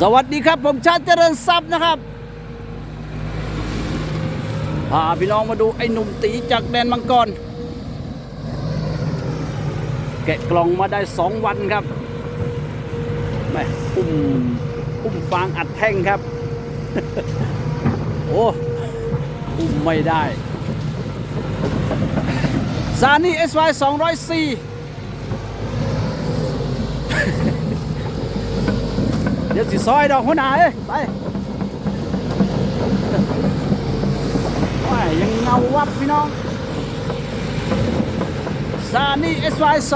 สวัสดีครับ ผมชาติเจริญทรัพย์นะครับพาพี่น้องมาดูไอ้หนุ่มตีจากแดนมังกร แกะกล่องมาได้สองวันครับแม่อุ้มอุ้มฟางอัดแท่งครับ โอ้อุ้มไม่ได้ซานี่ SY 204 เดี๋ยวสิซอยดอกหัวหน้าเอ้ยไปว้ายยังเงาวับพี่น้องซานี่ SY 204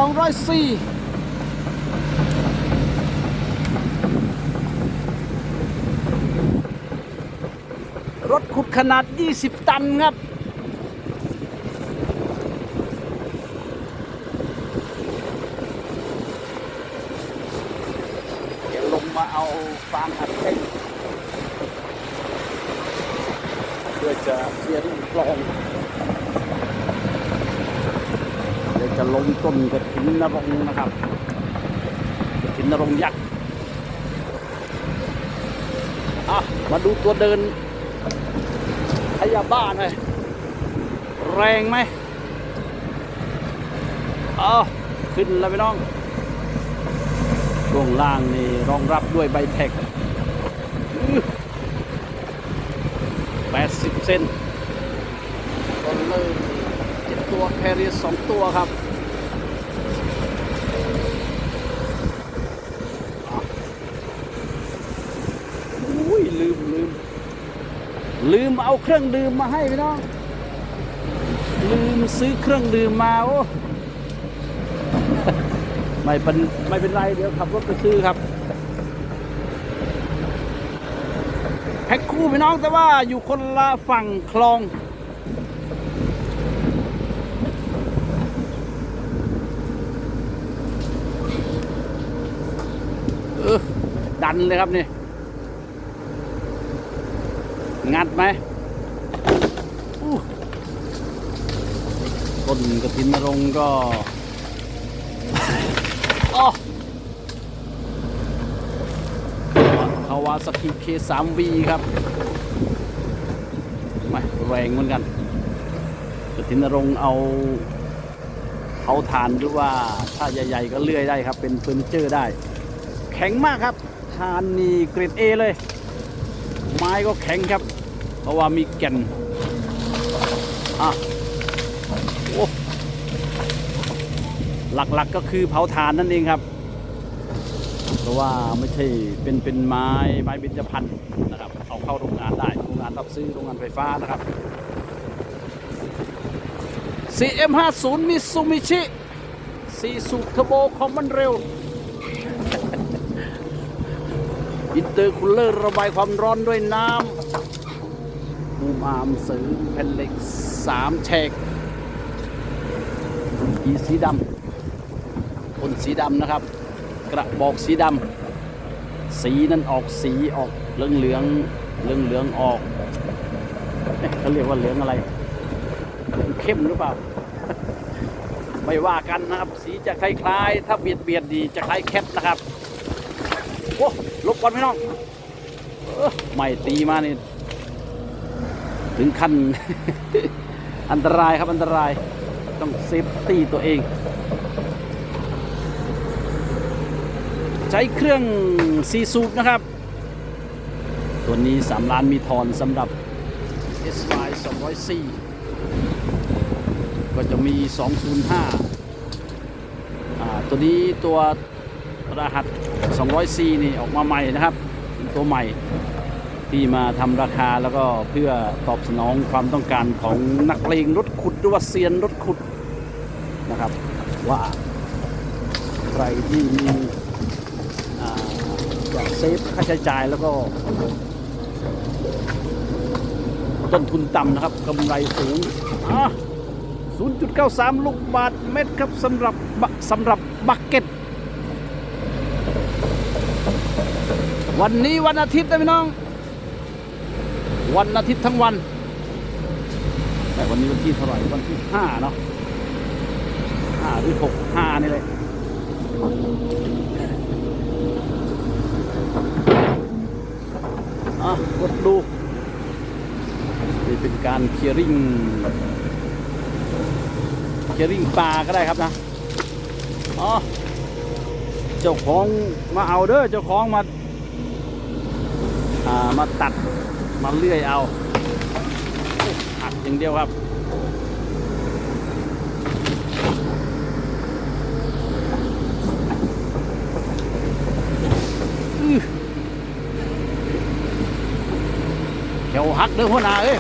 รถขุดขนาด 20 ตันครับ เดี๋ยวล งมาเอาฟางอัดเส้นเพื่อจะเคลียร์ที่คลองเดี๋ยวจะลงต้นกระถินนรงนะครับกระถินนรงยักษ์อะมาดูตัวเดินพยาบ้านเลยแรงไหมเอาขึ้นแล้วพี่น้อง ช่วงล่างนี่รองรับด้วยใบแท็ก80 เซนก็เลยเจ็ดตัวแครีสองตัวครับอุ้ยลืมลืม ลืมเอาเครื่องดื่มมาให้พี่น้อง ลืมซื้อเครื่องดื่มมาโอ้ ไม่เป็นไม่เป็นไรเดี๋ยวขับรถไปซื้อครับแพ็คคู่พี่น้องแต่ว่าอยู่คนละฝั่งคลองเออดันเลยครับนี่ งัดไหมต้นกระถินนรงก็ อ๋อคาวาสกิเคสามวีครับไม่แรงเหมือนกันกระถินรงค์เอาเผาถ่านหรือว่าถ้าใหญ่ๆก็เลื่อยได้ครับ เป็นเฟอร์นิเจอร์ได้ แข็งมากครับทานนี่เกรดเอเลย ไม้ก็แข็งครับ เพราะว่ามีแก่นอะโอ้ หลักๆก็คือเผาถ่านนั่นเองครับ เพราะว่าไม่ใช่เป็นเป็นไม้ไม้เบญจพรรณนะครับ เอาเข้าโรงงานได้โรงงานรับซื้อโรงงานไฟฟ้านะครับ CM50 Mitsubishi 4สูบเทอร์โบคอมมันเร็วอินเตอร์คูลเลอร์ระบายความร้อนด้วยน้ำบูมามเสริมแผ่นเหล็ก3แฉกอีสีดำ คนสีดำนะครับ กระบอกสีดำสีนั้นออกสีออกเหลืองเหลืองเหลืองเหลืองออกเขาเรียกว่าเหลืองอะไรเหลืองเข้มหรือเปล่า ไม่ว่ากันนะครับ สีจะคล้ายๆ ถ้าเบียดเบียดดีจะคล้ายแคทนะครับโอ้ลบก่อนพี่น้องออไม่ตีมานี่ถึงขั้นอันตรายครับอันตรายต้องเซฟตี้ตัวเอง ใช้เครื่องซีซูปนะครับ ตัวนี้ 3 ล้านมีทอนสำหรับ SY 204ก็จะมี 205อ่าตัวนี้ตัวรหัส 204นี่ออกมาใหม่นะครับ ตัวใหม่ที่มาทำราคาแล้วก็เพื่อตอบสนองความต้องการของนักเลงรถขุดหรือว่าเซียนรถขุดนะครับ ว่าใครที่มี เซฟค่าใช้จ่ายแล้วก็ ต้นทุนต่ำนะครับกำไรสูงอะ0.93 ลูกบาทเม็ดครับสำหรับสำหรับบักเก็ต วันนี้วันอาทิตย์นะพี่น้อง วันอาทิตย์ทั้งวัน แต่วันนี้วันที่เท่าไหร่วันที่ห้าเนาะห้าหรือหกห้านี่เลย อะกดดูนี่เป็นการเคลียร์ริงเคลียร์ริงปลาก็ได้ครับนะอ๋อเจ้าของมาเอาเด้อเจ้าของมาอ่ามาตัดมาเลื่อยเอาหักอย่างเดียวครับ เขียวหักเด้อหัวหน้าเอ้ย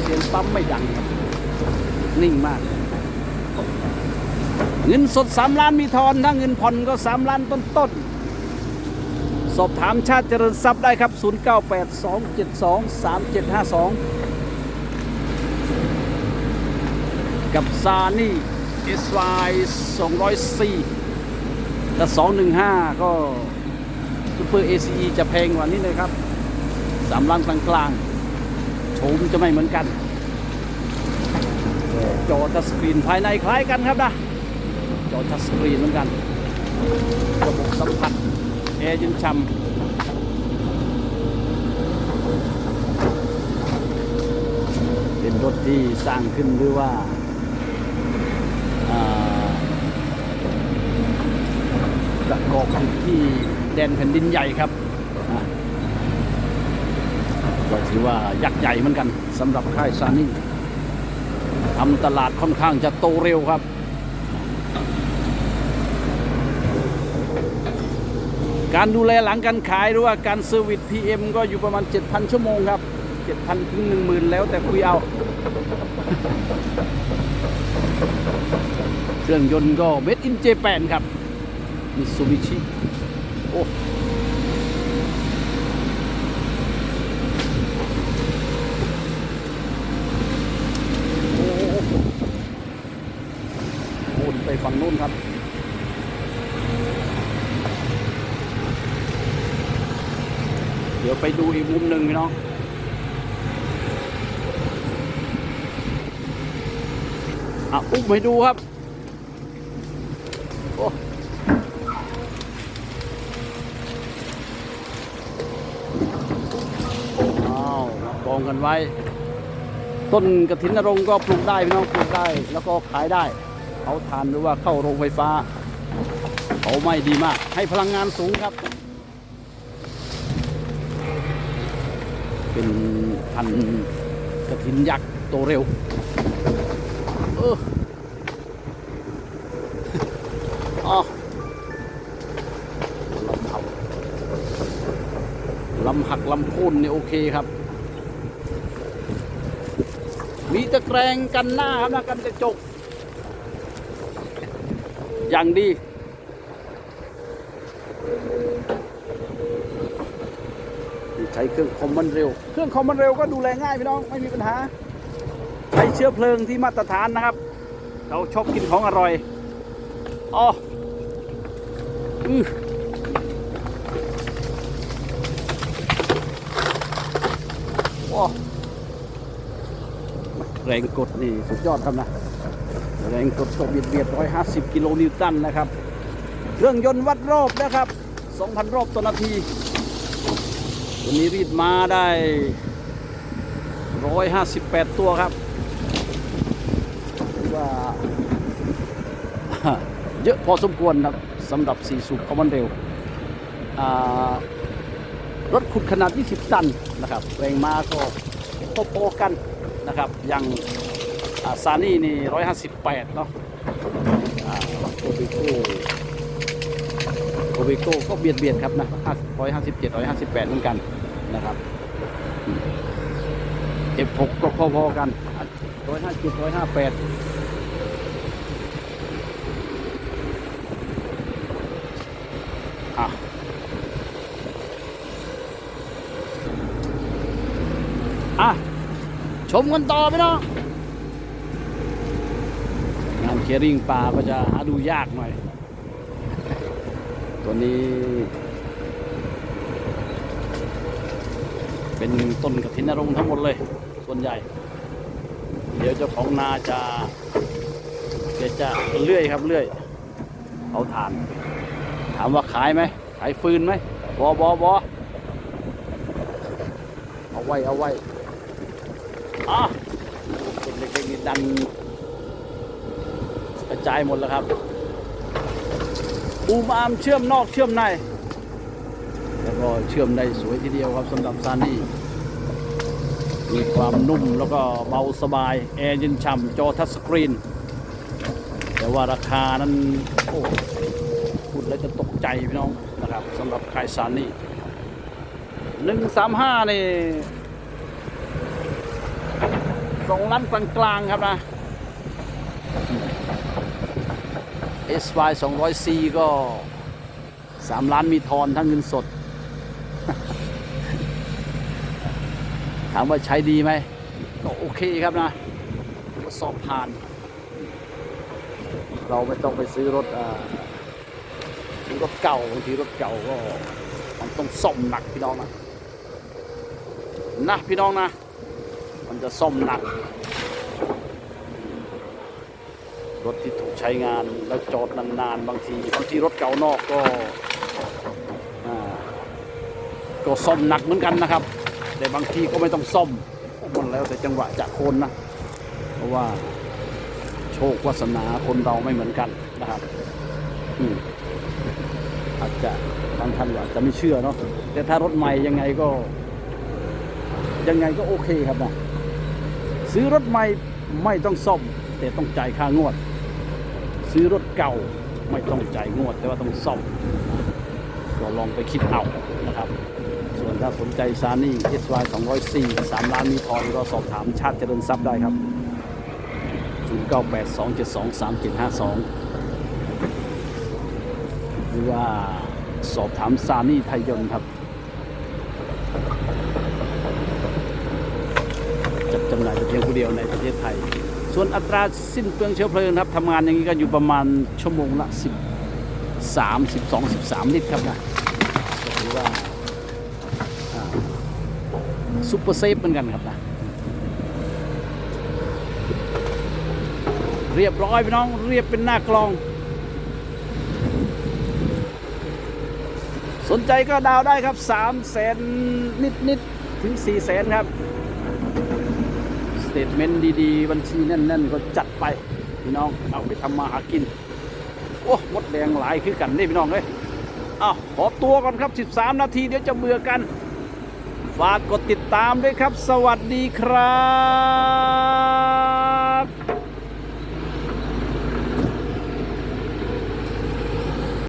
เสียงปั๊มไม่ดัง นิ่งมาก เงินสด3ล้านมีทอนถ้าเงินผ่อนก็3ล้านต้นต้นๆสอบถามชาติเจริญทรัพย์ได้ครับ 0982723752 กับซานี่ SY 204ถ้า215 ก็ซูเปอร์ ACE จะแพงกว่านี้เลยครับ3ล้านกลางๆโฉมจะไม่เหมือนกัน จอทัชสกรีนภายในคล้ายกันครับนะ จอทัชสกรีนเหมือนกันระบบสัมผัสแอร์ย็นช่ำเป็นรถที่สร้างขึ้นหรือว่าอ่าประ กอบอยู่ที่แดนแผ่นดินใหญ่ครับก็ถือว่ายักษ์ใหญ่เหมือนกันสำหรับค่ายซานี่ทำตลาดค่อนข้างจะโตเร็วครับ การดูแลหลังการขายหรือว่าการเซอร์วิส PM ก็อยู่ประมาณ 7,000 ชั่วโมงครับ 7,000 ถึง 10,000 แล้วแต่คุยเอาเครื่องยนต์ก็เ a d อินเจแปนครับ มิซูบิชิโอ้โอ้โหโอนไปฝั่งนู้นครับเดี๋ยวไปดูอีกมุมหนึ่งพี่น้อง อะอุ้มให้ดูครับ โอ้อ้าวมา กันไว้ ต้นกระถินนรงก็ปลูกได้พี่น้องปลูกได้ แล้วก็ขายได้เผาทานหรือว่าเข้าโรงไฟฟ้าเผาไหม้ดีมาก ให้พลังงานสูงครับ เป็นพันกระถินยักษ์โตเร็วเอออ๋อลำหักลำหักลำโค่นนี่โอเคครับ มีตะแกรงกันหน้าครับนะกันกระจก อย่างดี ใช้เครื่องคอมมันเร็ว เครื่องคอมมันเร็วก็ดูแลง่ายพี่น้องไม่มีปัญหา ใช้เชื้อเพลิงที่มาตรฐานนะครับ เราชอบกินของอร่อยอ๋ออือว้า แรงกดนี่สุดยอดครับนะ แรงกดก็เบียดเบียดร้อยห้าสิบกิโลนิวตันนะครับ เครื่องยนต์วัดรอบนะครับ2,000รอบต่อนาทีวันนี้รีดมาได้158ตัวครับว่าเยอะพอสมควรครับสำหรับสีสูบคอมมอนเร็วอ่ารถขุดขนาด 20 ตันนะครับ แรงมาก็พอๆกัน นะครับอย่างซานี่นี่ร้อยห้าสิบแปดเนาะโคบิโก้โคบิโก้ก็เบียดเบียดครับนะร้อยห้าสิบเจ็ดร้อยห้าสิบแปดเหมือนกันนะครับเจ็บหกก็พอๆกันร้อยห้าจุดร้อยห้าแปดอะอะ ชมกันต่อไปเนาะงานเคียร์ริงปลาก็จะหาดูยากหน่อย ตัวนี้ เป็นต้นกระถินนรงทั้งหมดเลย ส่วนใหญ่ เดี๋ยวเจ้าของนาจะเดี๋ยวจะเลื่อยครับเลื่อยเอาถ่าน ถามว่าขายไหม ขายฟืนไหมบอบอบอเอาไว้ เอาไว้ อะเด็กๆนี่ดันกระจายหมดแล้วครับอูมอามเชื่อมนอกเชื่อมใน แล้วก็เชื่อมได้สวยทีเดียวครับสำหรับซานี่มีความนุ่มแล้วก็เบาสบาย แอร์เย็นฉ่ำจอทัชสกรีน แต่ว่าราคานั้นโอ้พูดแล้วจะตกใจพี่น้องนะครับสำหรับคายซานี่หนึ่งสามห้านี่ สองล้านกลางๆครับนะ SY 200C ก็ 3 ล้านมีทอนทั้งเงินสด ถามว่าใช้ดีไหมก็โอเคครับนะก็สอบผ่าน เราไม่ต้องไปซื้อรถอรถเก่าบางทีรถเก่าก็มันต้องซ่อมหนักพี่น้องนะนะพี่น้องนะ มันจะซ่อมหนัก รถที่ถูกใช้งานแล้วจอดนานๆ บางทีบางทีรถเก่านอกก็ก็ซ่อมหนักเหมือนกันนะครับ แต่บางทีก็ไม่ต้องซ่อมมันแล้วแต่จังหวะจากคนนะ เพราะว่าโชควาสนาคนเราไม่เหมือนกันนะครับอืมอาจจะบางท่านอาจจะไม่เชื่อเนาะแต่ถ้ารถใหม่ยังไงก็ ยังไงก็โอเคครับนะ ซื้อรถใหม่ไม่ต้องซ่อมแต่ต้องจ่ายค่างวด ซื้อรถเก่าไม่ต้องจ่ายงวด แต่ว่าต้องซ่อมก็ลองไปคิดเอานะครับ ส่วนถ้าสนใจซานี่ SY 204 3 ล้านมีทอนก็สอบถามชาติเจริญทรัพย์ได้ครับ 0982723752 หรือว่าสอบถามซานี่ไทยยนต์ครับ จัดจำหน่ายแต่เพียงผู้เดียวในประเทศไทย ส่วนอัตราสิ้นเปลืองเชื้อเพลิงครับทำงานอย่างนี้ก็อยู่ประมาณชั่วโมงละ 13 12 13 ลิตรครับนะถือว่าซุปเปอร์เซฟเหมือนกันครับนะเรียบร้อยพี่น้องเรียบเป็นหน้ากลอง สนใจก็ดาวได้ครับ3 0 0แสนนิดนิดๆถึง4 0 0แสนครับ เตทเมนต์ดีๆ บัญชีแน่นๆ ก็จัดไป พี่น้องเอาไปทำมาหากิน โอ้มดแดงหลายคือกันนี่พี่น้องเลยอ้าวขอตัวก่อนครับ 13 นาทีเดี๋ยวจะเบื่อกัน ฝากกดติดตามด้วยครับ สวัสดีครับ